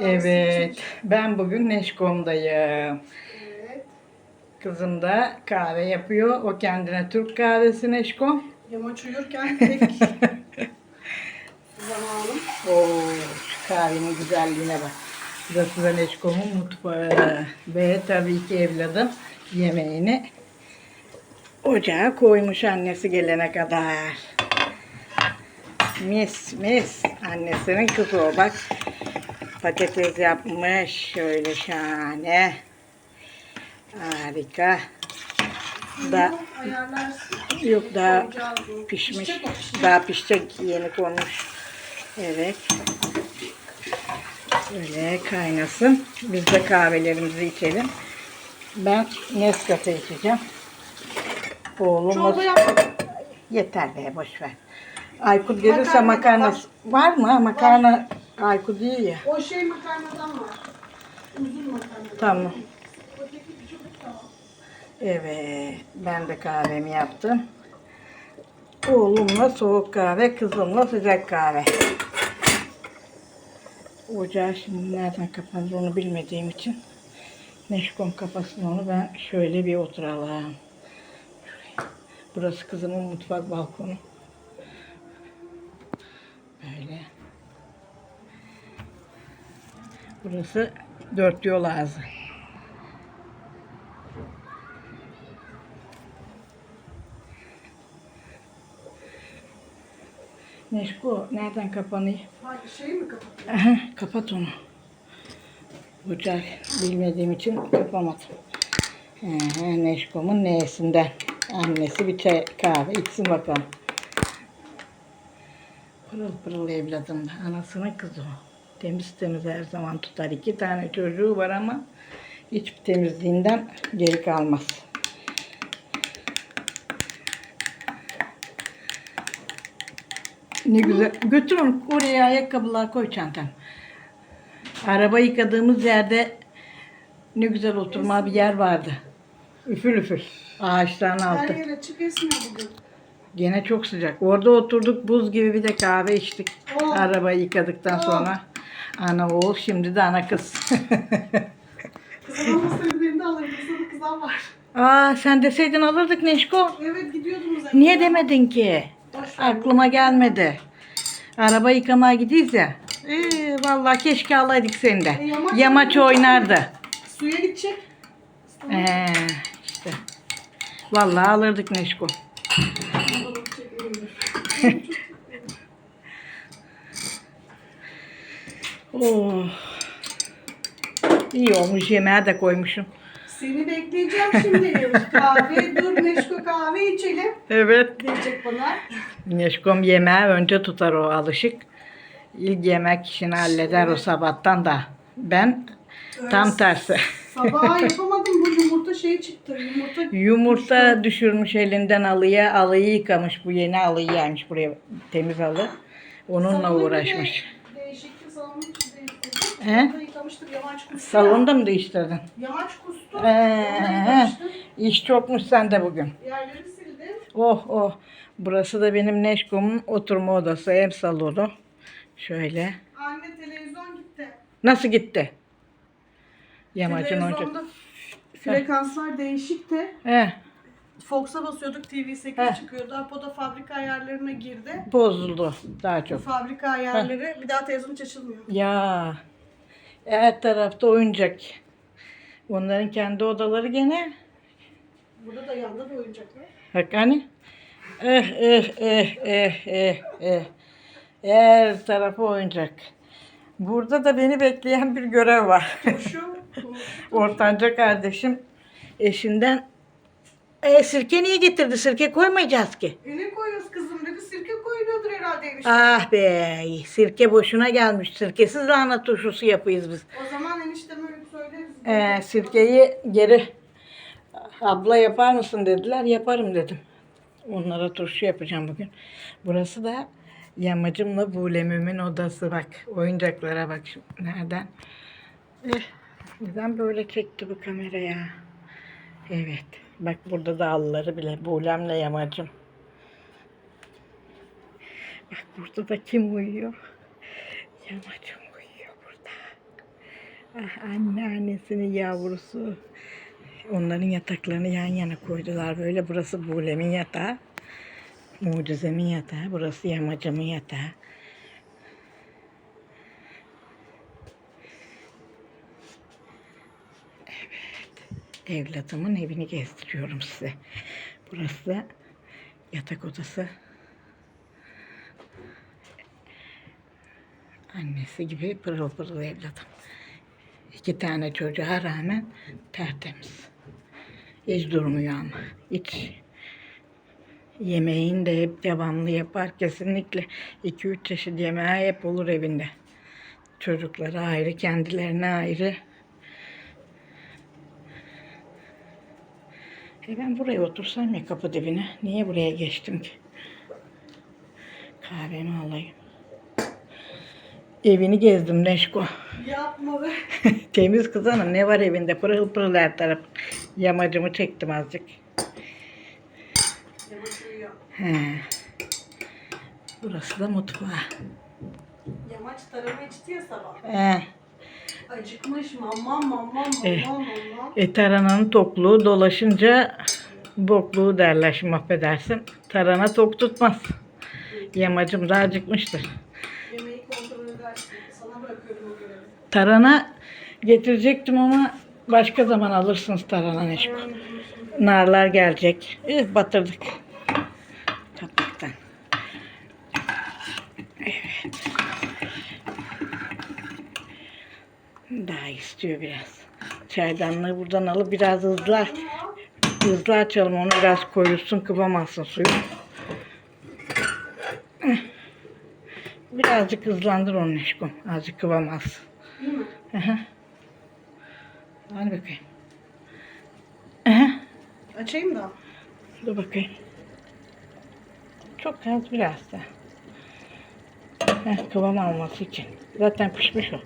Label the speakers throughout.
Speaker 1: Evet, ben bugün Neşkom'dayım.
Speaker 2: Evet.
Speaker 1: Kızım da kahve yapıyor. O kendine Türk kahvesi Neşkom.
Speaker 2: Yamaç uyurken tek zamanım.
Speaker 1: Oo, şu kahvenin güzelliğine bak. Burası da Neşkom'un mutfağı. Ve tabii ki evladım yemeğini ocağa koymuş annesi gelene kadar. Mis mis. Annesinin kızı o bak. Patates yapmış. Şöyle şahane. Harika. Da yok daha pişmiş. Daha pişecek yeni konmuş. Evet. Böyle kaynasın. Biz de kahvelerimizi içelim. Ben Nescafe içeceğim. Oğlum
Speaker 2: Çorba
Speaker 1: yeter be boş ver. Aykut gelirse
Speaker 2: Makarna
Speaker 1: makarna
Speaker 2: var.
Speaker 1: var mı? Makarna Aykut iyi ya.
Speaker 2: O şey makarnadan var. Uzun makarna.
Speaker 1: Tamam. Evet, ben de kahvemi yaptım. Oğlumla soğuk kahve, kızımla sıcak kahve. Ocağı şimdi nereden kapanır onu bilmediğim için Neşkom kafasın onu ben şöyle bir oturalım. Burası kızımın mutfak balkonu. Böyle. Burası dört yol ağzı. Neşko nereden kapanıyor?
Speaker 2: Hangi şey mi kapatıyor?
Speaker 1: Aha, kapat onu. Ocağı bilmediğim için kapamadım. Aha, Neşkom'un neyesinden. Annesi bir çay kahve içsin bakalım. Pırıl pırıl evladım. Anasının kızı o. Temiz temiz her zaman tutar. İki tane çocuğu var ama hiç temizliğinden geri kalmaz. Ne güzel. Götür onu oraya ayakkabılar koy çantan. Araba yıkadığımız yerde ne güzel oturma bir yer vardı. Üfür üfür. Ağaçların
Speaker 2: Her
Speaker 1: altı.
Speaker 2: yere çık esmiyor bugün.
Speaker 1: Gene çok sıcak. Orada oturduk buz gibi bir de kahve içtik.
Speaker 2: Oh.
Speaker 1: Arabayı yıkadıktan
Speaker 2: Oh.
Speaker 1: sonra. Ana oğul şimdi de ana kız.
Speaker 2: Kızım olmasaydı beni de alırdı. Sana kızan var.
Speaker 1: Aa sen deseydin alırdık Neşko.
Speaker 2: Evet gidiyordum zaten.
Speaker 1: Niye demedin ki?
Speaker 2: Boş ver.
Speaker 1: Aklıma gelmedi. Araba yıkamaya gidiyiz ya. Ee, vallahi keşke alaydık seni de.
Speaker 2: E, yamaç-
Speaker 1: Yamaç oynardı.
Speaker 2: Suya gidecek.
Speaker 1: Ee, işte. Vallahi alırdık Neşko. Oh. İyi olmuş yemeğe de koymuşum.
Speaker 2: Seni bekleyeceğim şimdi. kahve dur Neşko kahve içelim.
Speaker 1: Evet.
Speaker 2: Diyecek bana.
Speaker 1: Neşkom yemeği önce tutar o alışık. İlk yemek işini halleder o sabahtan da. Ben tam tersi.
Speaker 2: Sabah yapamadım bu yumurta şey çıktı. Yumurta
Speaker 1: Yumurta düşürmüş elinden alıya, alıyı yıkamış. Bu yeni alıyı yaymış buraya temiz alı. Onunla
Speaker 2: de
Speaker 1: uğraşmış.
Speaker 2: Salonun içi değiştirdim.
Speaker 1: He?
Speaker 2: Yumurta yıkamıştır yamaç kustu.
Speaker 1: Salonda mı değiştirdin?
Speaker 2: Yamaç kustu.
Speaker 1: Ee,
Speaker 2: yıkamıştım.
Speaker 1: iş çokmuş sende bugün.
Speaker 2: Yerleri sildim.
Speaker 1: Oh oh. Burası da benim Neşkom'un oturma odası, ev salonu. Şöyle.
Speaker 2: Anne televizyon gitti.
Speaker 1: Nasıl gitti? Yamacın.
Speaker 2: Televizyonda frekanslar değişikti.
Speaker 1: He,
Speaker 2: Fox'a basıyorduk TV8
Speaker 1: Heh.
Speaker 2: çıkıyordu. Apo da fabrika ayarlarına girdi.
Speaker 1: bozuldu daha çok.
Speaker 2: Fabrika ayarları bir daha televizyon hiç açılmıyor.
Speaker 1: Ya her tarafta oyuncak. Onların kendi odaları gene.
Speaker 2: Burada da yanda da oyuncak var.
Speaker 1: Bak hani. Eh eh eh eh eh eh. Her tarafı oyuncak. Burada da beni bekleyen bir görev var.
Speaker 2: Şu
Speaker 1: Ortanca kardeşim eşinden e, sirke niye getirdi? Sirke koymayacağız ki.
Speaker 2: E ne koyuyoruz kızım dedi. Sirke koyuluyordur herhalde enişte.
Speaker 1: Ah be sirke boşuna gelmiş. Sirkesiz lahana turşusu yapıyız biz.
Speaker 2: O zaman enişteme öyle söyleriz.
Speaker 1: Ee, sirkeyi geri abla yapar mısın dediler. Yaparım dedim. Onlara turşu yapacağım bugün. Burası da yamacımla Bulemim'in odası bak. Oyuncaklara bak şu nereden. Eh, neden böyle çekti bu kamera ya? Evet. Bak burada da halıları bile. Bulemle yamacım. Bak burada da kim uyuyor? Yamacım uyuyor burada. Ah, anneannesinin yavrusu. Onların yataklarını yan yana koydular böyle. Burası Bulem'in yatağı. Mucizemin yatağı. Burası Yamacımın yatağı. Evladımın evini gezdiriyorum size. Burası yatak odası. Annesi gibi pırıl pırıl evladım. İki tane çocuğa rağmen tertemiz. Hiç durmuyor ama. Hiç yemeğini de hep devamlı yapar. Kesinlikle 2-3 çeşit yemeği hep olur evinde. Çocuklara ayrı, kendilerine ayrı. E ben buraya otursam ya kapı dibine. Niye buraya geçtim ki? Kahvemi alayım. Evini gezdim Neşko.
Speaker 2: Yapma be.
Speaker 1: Temiz kız hanım ne var evinde pırıl pırıl her taraf. Yamacımı çektim azıcık.
Speaker 2: Uyuyor.
Speaker 1: He. Burası da mutfağı.
Speaker 2: Yamaç tarama içti ya sabah.
Speaker 1: He.
Speaker 2: Acıkmış mamam mamam
Speaker 1: Eh.
Speaker 2: mamam mamam.
Speaker 1: E tarananın tokluğu dolaşınca bokluğu derler şimdi affedersin. Tarana tok tutmaz. Yamacım da acıkmıştır.
Speaker 2: Yemeği kontrol edersin. Sana bırakıyorum o görevi.
Speaker 1: Tarana getirecektim ama başka zaman alırsınız tarana Neşko. Narlar gelecek. Eh, batırdık. Kapaktan. Evet. Daha istiyor biraz. Çaydanlığı buradan alıp biraz hızlı hızlı açalım onu biraz koyulsun kıvamasın suyu. Birazcık hızlandır onu Neşkom. Azıcık kıvamaz.
Speaker 2: Değil mi?
Speaker 1: Aha. Hadi bakayım. Aha.
Speaker 2: Açayım da.
Speaker 1: Dur bakayım. Çok az biraz da. Heh, kıvam alması için. Zaten pişmiş o.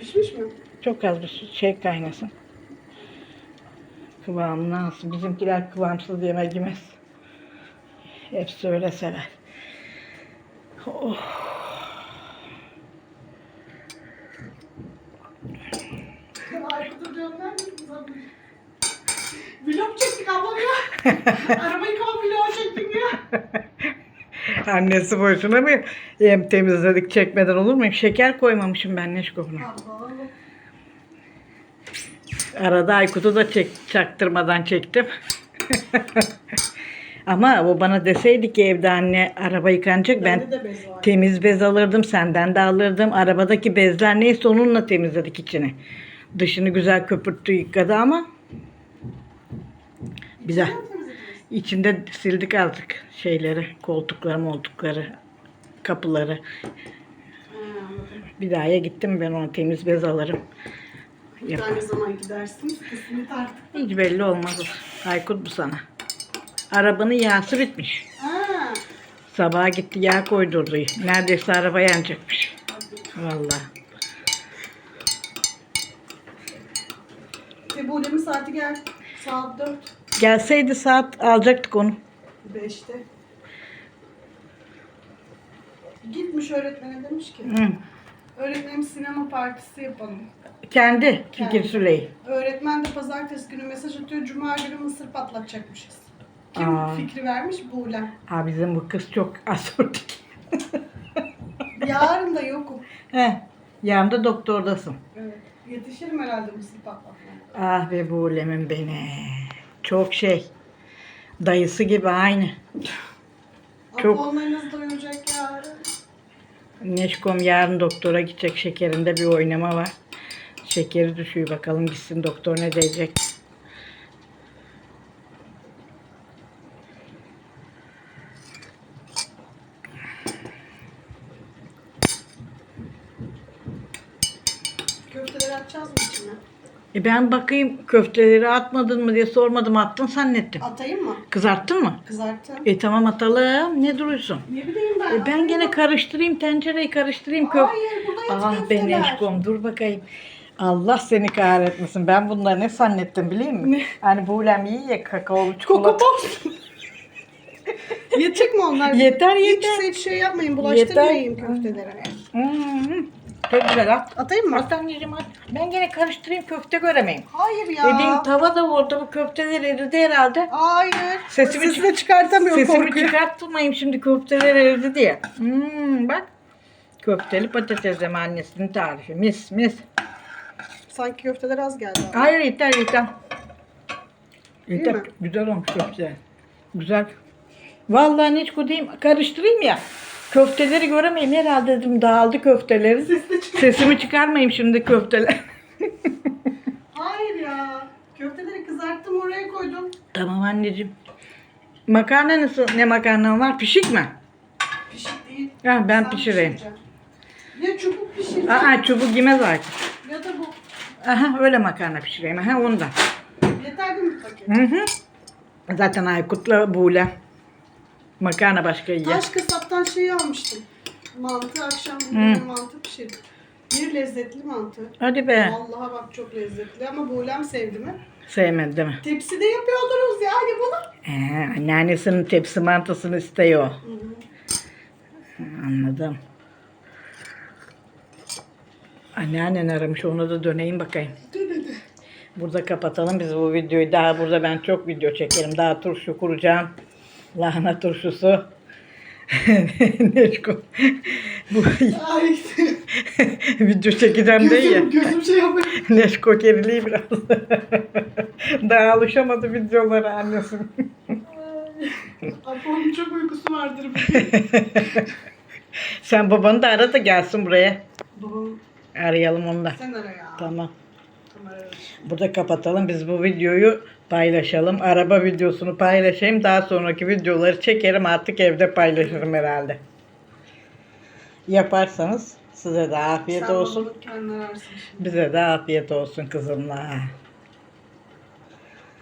Speaker 2: Pişmiş mi?
Speaker 1: Çok az bir şey kaynasın. Kıvamını alsın. Bizimkiler kıvamsız yemek yemez. Hepsi öyle sever. Oh.
Speaker 2: ya. Araba yıkama vlog çektik ya.
Speaker 1: Annesi boşuna mı hem temizledik çekmeden olur mu? Şeker koymamışım ben.
Speaker 2: Allah'ım.
Speaker 1: Arada Aykut'u da çek, çaktırmadan çektim. Ama o bana deseydi ki evde anne araba yıkanacak ben
Speaker 2: de bez
Speaker 1: temiz bez alırdım senden de alırdım. Arabadaki bezler neyse onunla temizledik içini. Dışını güzel köpürttü yıkadı ama güzel. İçinde sildik azıcık şeyleri, koltukları, moltukları, kapıları. Bir daha ya gittim ben ona temiz bez alırım.
Speaker 2: Bir
Speaker 1: Yap.
Speaker 2: tane zaman gidersiniz. Kısmet artık.
Speaker 1: Hiç belli olmaz. Aykut bu sana. Arabanın yağsı bitmiş.
Speaker 2: Ha.
Speaker 1: Sabaha gitti yağ koydurdu. Neredeyse araba yanacakmış. Vallahi.
Speaker 2: Tebulemin saati gel. Saat 4.
Speaker 1: Gelseydi saat alacaktık onu.
Speaker 2: 5'te. Gitmiş öğretmene demiş ki
Speaker 1: Hı.
Speaker 2: öğretmenim sinema partisi yapalım.
Speaker 1: Kendi
Speaker 2: Kendi.
Speaker 1: Fikir Süley.
Speaker 2: Öğretmen de pazartesi günü mesaj atıyor. Cuma günü mısır patlatacakmışız. Kim
Speaker 1: Aa.
Speaker 2: fikri vermiş? Buğlem.
Speaker 1: Aa, bizim bu kız çok asortik.
Speaker 2: Yarın da yokum.
Speaker 1: He. Yarın da doktordasın.
Speaker 2: Evet. Yetişirim herhalde mısır patlatmaya.
Speaker 1: Ah be bu ulemin beni. Çok şey. Dayısı gibi aynı. Çok-.
Speaker 2: Onlarınız doyuracak yarın.
Speaker 1: Neşkom yarın doktora gidecek. Şekerinde bir oynama var. Şekeri düşüyor bakalım gitsin doktor ne diyecek.
Speaker 2: Köfteleri atacağız mı içine?
Speaker 1: E ben bakayım köfteleri atmadın mı diye sormadım attın zannettim.
Speaker 2: Atayım mı?
Speaker 1: Kızarttın mı?
Speaker 2: Kızarttım.
Speaker 1: E tamam atalım. Ne duruyorsun?
Speaker 2: Ne bileyim ben.
Speaker 1: E ben gene karıştırayım tencereyi karıştırayım köfte.
Speaker 2: Hayır buradayız
Speaker 1: Ah ben Neşkom dur bakayım. Allah seni kahretmesin. Ben bunları ne zannettim biliyor musun?
Speaker 2: Ne?
Speaker 1: Hani buğlem iyi ya kakaolu çikolata.
Speaker 2: Kokobos. Yetecek mi onlar?
Speaker 1: Yeter, yeter.
Speaker 2: hiç şey yapmayın. Bulaştırmayın köftelere.
Speaker 1: Hmm. Çok güzel at.
Speaker 2: Atayım mı?
Speaker 1: At anneciğim at. Ben gene karıştırayım köfte göremeyim.
Speaker 2: Hayır ya.
Speaker 1: Dediğim tava da orada bu köfteler eridi herhalde.
Speaker 2: Hayır.
Speaker 1: Sesimi
Speaker 2: Sesimi de çıkartamıyorum
Speaker 1: Sesimi
Speaker 2: korkuyor.
Speaker 1: çıkartmayayım şimdi köfteler eridi diye. Hmm, bak. Köfteli patates yeme annesinin tarifi. Mis mis.
Speaker 2: Sanki köfteler az geldi. abi.
Speaker 1: Hayır yeter yeter. Yeter.
Speaker 2: mi?
Speaker 1: Güzel olmuş köfte. Güzel. Vallahi hiç diyeyim karıştırayım ya. Köfteleri göremeyim herhalde dedim dağıldı
Speaker 2: çıkar-
Speaker 1: Sesimi çıkarmayayım şimdi köfteler.
Speaker 2: Hayır ya. Köfteleri kızarttım oraya koydum.
Speaker 1: tamam anneciğim. Makarna nasıl? Ne makarna var? Pişik mi?
Speaker 2: Pişik değil.
Speaker 1: Ha, ben
Speaker 2: Sen
Speaker 1: pişireyim.
Speaker 2: pişireceksin. Ya çubuk pişir.
Speaker 1: Aa çubuk yemez artık.
Speaker 2: Ya da bu.
Speaker 1: Aha öyle makarna pişireyim. Aha ondan.
Speaker 2: Yeter değil mi paket?
Speaker 1: Hı hı. Zaten Aykut'la Buğle. Makarna başka yiyor.
Speaker 2: Taş kasaptan şey almıştım. Mantı akşam
Speaker 1: Hı.
Speaker 2: mantı pişirdim. Bir lezzetli mantı.
Speaker 1: Hadi be.
Speaker 2: Vallahi bak çok lezzetli ama Buğlem sevdi mi?
Speaker 1: Sevmedi değil mi?
Speaker 2: Tepside yapıyordunuz ya hadi bunu.
Speaker 1: Ee, anneannesinin tepsi mantısını istiyor.
Speaker 2: Hı hı.
Speaker 1: Anladım. Anneannen aramış onu da döneyim bakayım.
Speaker 2: Hadi.
Speaker 1: Burada kapatalım biz bu videoyu. Daha burada ben çok video çekerim. Daha turşu kuracağım. Lahana turşusu. Neşko. bu
Speaker 2: Ay.
Speaker 1: video çekeceğim değil ya.
Speaker 2: gözüm, gözüm şey yapıyor.
Speaker 1: Neşko geriliği biraz. Daha alışamadı videolara annesi.
Speaker 2: Apo'nun çok uykusu vardır bugün.
Speaker 1: Sen babanı da ara da gelsin buraya.
Speaker 2: Babam
Speaker 1: Arayalım onu da.
Speaker 2: sen ara ya.
Speaker 1: Tamam.
Speaker 2: Tamam.
Speaker 1: Burada kapatalım. Biz bu videoyu paylaşalım. Araba videosunu paylaşayım. Daha sonraki videoları çekerim. Artık evde paylaşırım herhalde. Yaparsanız size de afiyet
Speaker 2: Sen
Speaker 1: olsun. Bize de afiyet olsun kızımla.